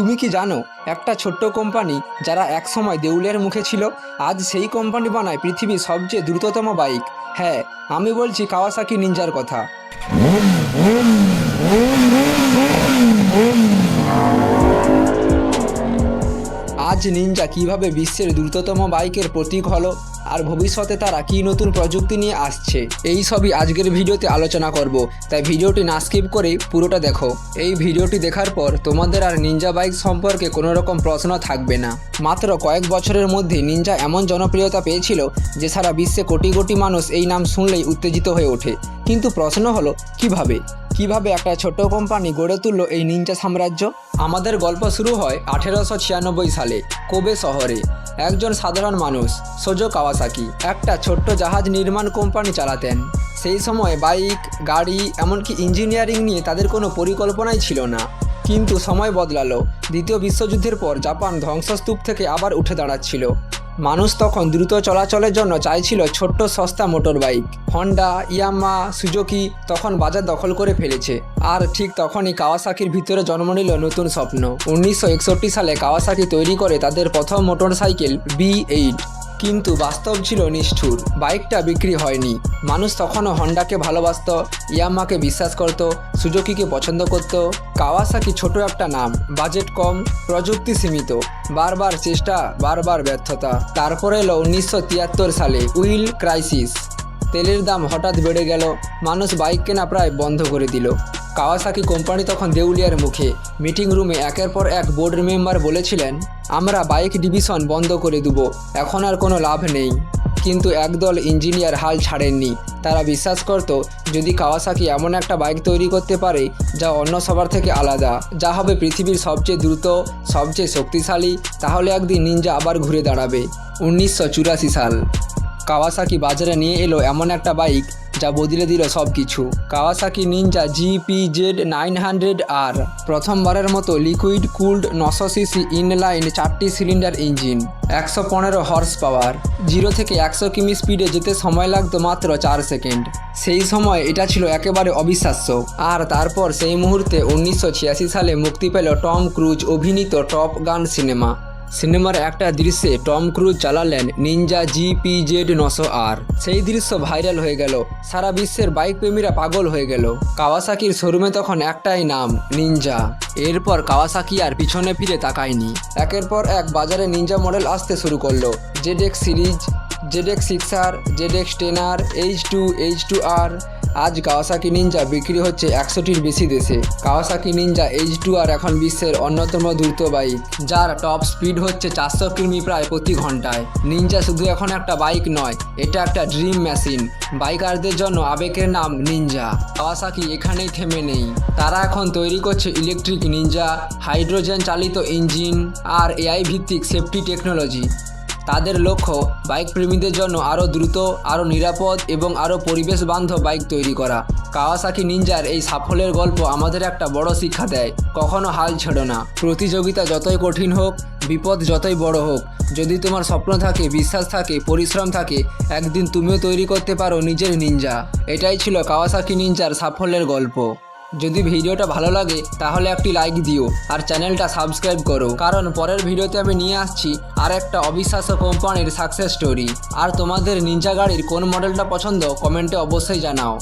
তুমি কি জানো, একটা ছোট্ট কোম্পানি যারা একসময় দেউলের মুখে ছিল, আজ সেই কোম্পানি বানায় পৃথিবীর সবচেয়ে দ্রুততম বাইক। হ্যাঁ আমি বলছি কাওয়াসাকি নিনজার কথা। আজ নিনজা কীভাবে বিশ্বের দ্রুততম বাইকের প্রতীক হলো আর ভবিষ্যতে তারা কী নতুন প্রযুক্তি নিয়ে আসছে? এই সবই আজকের ভিডিওতে আলোচনা করব। তাই ভিডিওটি না স্কিপ করে পুরোটা দেখো। এই ভিডিওটি দেখার পর তোমাদের আর নিনজা বাইক সম্পর্কে কোনো রকম প্রশ্ন থাকবে না। মাত্র কয়েক বছরের মধ্যে নিনজা এমন জনপ্রিয়তা পেয়েছিল যে সারা বিশ্বে কোটি কোটি মানুষ এই নাম শুনলেই উত্তেজিত হয়ে ওঠে। কিন্তু প্রশ্ন হলো, কীভাবে? কীভাবে একটা ছোট কোম্পানি গড়ে তুললো এই নিনজা সাম্রাজ্য? আমাদের গল্প শুরু হয় আঠেরোশো ছিয়ানব্বই সালে কোবে শহরে। একজন সাধারণ মানুষ, সোজো কাওয়াসাকি, একটা ছোট্ট জাহাজ নির্মাণ কোম্পানি চালাতেন। সেই সময় বাইক, গাড়ি, এমনকি ইঞ্জিনিয়ারিং নিয়ে তাদের কোনো পরিকল্পনাই ছিল না। কিন্তু সময় বদলালো। দ্বিতীয় বিশ্বযুদ্ধের পর জাপান ধ্বংসস্তূপ থেকে আবার উঠে দাঁড়াচ্ছিল। মানুষ তখন দ্রুত চলাচলের জন্য চাইছিল ছোট্ট সস্তা motor bike Honda, Yamaha, Suzuki তখন বাজার দখল করে ফেলেছে। আর ঠিক তখনই কাওয়াসাকির ভিতরে জন্ম নিল নতুন স্বপ্ন। উনিশশো একষট্টি সালে কাওয়াসাকি তৈরি করে তাদের প্রথম মোটর সাইকেল বি এইট। কিন্তু বাস্তব ছিল নিষ্ঠুর। বাইকটা বিক্রি হয়নি। মানুষ তখনও হন্ডাকে ভালোবাসত, ইয়ামাকে বিশ্বাস করত, সুজুকিকে পছন্দ করত। কাওয়াসাকি ছোট একটা নাম, বাজেট কম, প্রযুক্তি সীমিত। বারবার চেষ্টা, বারবার ব্যর্থতা। তারপরে এলো উনিশশো তিয়াত্তর সালে উইল ক্রাইসিস। তেলের দাম হঠাৎ বেড়ে গেল। মানুষ বাইক কেনা প্রায় বন্ধ করে দিল। কাওয়াসাকি কোম্পানি তখন দেউলিয়ার মুখে। মিটিং রুমে একের পর এক বোর্ড মেম্বার বলেছিলেন, আমরা বাইক ডিভিশন বন্ধ করে দেব, এখন আর কোনো লাভ নেই। কিন্তু একদল ইঞ্জিনিয়ার হাল ছাড়েননি। তারা বিশ্বাস করত, যদি কাওয়াসাকি এমন একটা বাইক তৈরি করতে পারে, যা অন্য সবার থেকে আলাদা, যা হবে পৃথিবীর সবচেয়ে দ্রুত, সবচেয়ে শক্তিশালী, তাহলে একদিন নিনজা আবার ঘুরে দাঁড়াবে। উনিশশো চুরাশি সাল। কাওয়াসাকি বাজারে নিয়ে এলো এমন একটা বাইক যা বদলে দিল সব কিছু Kawasaki Ninja GP Z nine hundred R. প্রথমবারের মতো লিকুইড কুলড নশো সিসি ইনলাইন চারটি সিলিন্ডার ইঞ্জিন, একশো পনেরো হর্স পাওয়ার জিরো থেকে একশো কিমি স্পিডে যেতে সময় লাগতো মাত্র চার সেকেন্ড। সেই সময় এটা ছিল একেবারে অবিশ্বাস্য। আর তারপর সেই মুহূর্তে উনিশশো ছিয়াশি সালে মুক্তি পেল টম ক্রুজ অভিনীত টপ গান সিনেমা। সিনেমার একটা দৃশ্যে টম ক্রুজ চালালেন নিনজা জিপি জেড নশো আর সেই দৃশ্য ভাইরাল হয়ে গেল। সারা বিশ্বের বাইক প্রেমীরা পাগল হয়ে গেল। কাওয়াসাকির শোরুমে তখন একটাই নাম, নিনজা। এরপর কাওয়াসাকি আর পিছনে ফিরে তাকায়নি। একের পর এক বাজারে নিনজা মডেল আসতে শুরু করল। Z series Z X six R Z X ten R H two H two R আজ কাওয়াসাকি নিনজা বিক্রি হচ্ছে একশোটির বেশি দেশে। Kawasaki Ninja H two R এখন বিশ্বের অন্যতম দ্রুত বাইক, যার টপ স্পিড হচ্ছে চারশো কিমি প্রায় প্রতি ঘন্টায়। নিনজা শুধু এখন একটা বাইক নয়, এটা একটা ড্রিম মেশিন। বাইকারদের জন্য আবেগের নাম নিনজা কাওয়াসাকি এখানেই থেমে নেই। তারা এখন তৈরি করছে ইলেকট্রিক নিনজা হাইড্রোজেন চালিত ইঞ্জিন আর এআই ভিত্তিক সেফটি টেকনোলজি। তাদের লক্ষ্য বাইক প্রেমীদের জন্য আরও দ্রুত, আরও নিরাপদ এবং আরও পরিবেশ বান্ধব বাইক তৈরি করা। কাওয়াসাকি নিনজার এই সাফল্যের গল্প আমাদের একটা বড় শিক্ষা দেয়, কখনো হাল ছেড়ো না। প্রতিযোগিতা যতই কঠিন হোক, বিপদ যতই বড় হোক, যদি তোমার স্বপ্ন থাকে, বিশ্বাস থাকে, পরিশ্রম থাকে, একদিন তুমিও তৈরি করতে পারো নিজের নিনজা। এটাই ছিল কাওয়াসাকি নিনজার সাফল্যের গল্প। যদি ভিডিওটা ভালো লাগে, তাহলে একটি লাইক দিও আর চ্যানেলটা সাবস্ক্রাইব করো। কারণ পরের ভিডিওতে আমি নিয়ে আসছি আর একটা অবিশ্বাস্য কোম্পানির সাকসেস স্টোরি আর তোমাদের নিঞ্জা গাড়ির কোন মডেলটা পছন্দ কমেন্টে অবশ্যই জানাও।